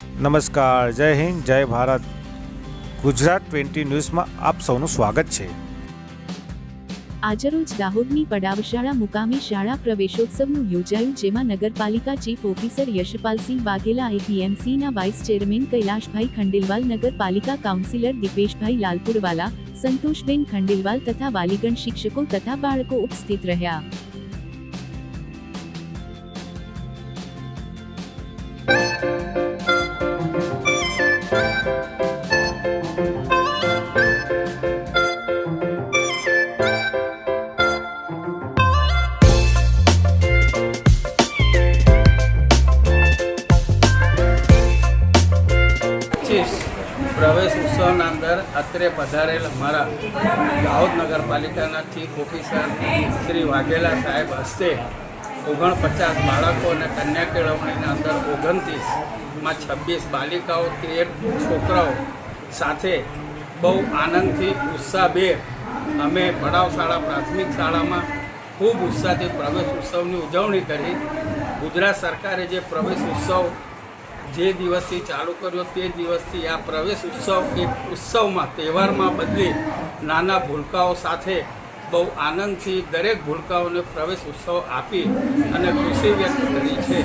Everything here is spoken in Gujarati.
નમસ્કાર, જય હિન્દ, જય ભારત. ગુજરાત ટ્વેન્ટી ન્યૂઝમાં આપ સૌનું સ્વાગત છે. આજરોજ દાહોદની પડાવશાળા મુકામે શાળા પ્રવેશોત્સવનું યોજાયું, જેમાં નગરપાલિકા ચીફ ઓફિસર યશપાલસિંહ વાઘેલા, એપીએમસીના વાઇસ ચેરમેન કૈલાશભાઈ ખંડેલવાલ, નગરપાલિકા કાઉન્સિલર દીપેશભાઈ લાલપુરવાલા, સંતોષબેન ખંડેલવાલ તથા વાલીગણ શિક્ષકો તથા બાળકો ઉપસ્થિત રહ્યા. પ્રવેશ ઉત્સવના અંદર અત્રે પધારેલ અમારા દાહોદ નગરપાલિકાના ચીફ ઓફિસર શ્રી વાઘેલા સાહેબ હસ્તે ઓગણપચાસ બાળકો અને કન્યા કેળવણીના અંદર ઓગણત્રીસમાં છવ્વીસ બાલિકાઓ તેર છોકરાઓ સાથે બહુ આનંદથી ઉત્સાહભેર અમે પડાવ શાળા, પ્રાથમિક શાળામાં ખૂબ ઉત્સાહથી પ્રવેશ ઉત્સવની ઉજવણી કરી. ગુજરાત સરકારે જે પ્રવેશ ઉત્સવ જે દિવસથી ચાલુ કર્યો તે દિવસથી આ પ્રવેશ ઉત્સવ એક ઉત્સવમાં, તહેવારમાં બદલી નાના ભૂલકાઓ સાથે બહુ આનંદથી દરેક ભૂલકાઓને પ્રવેશ ઉત્સવ આપી અને ખુશી વ્યક્ત કરી છે.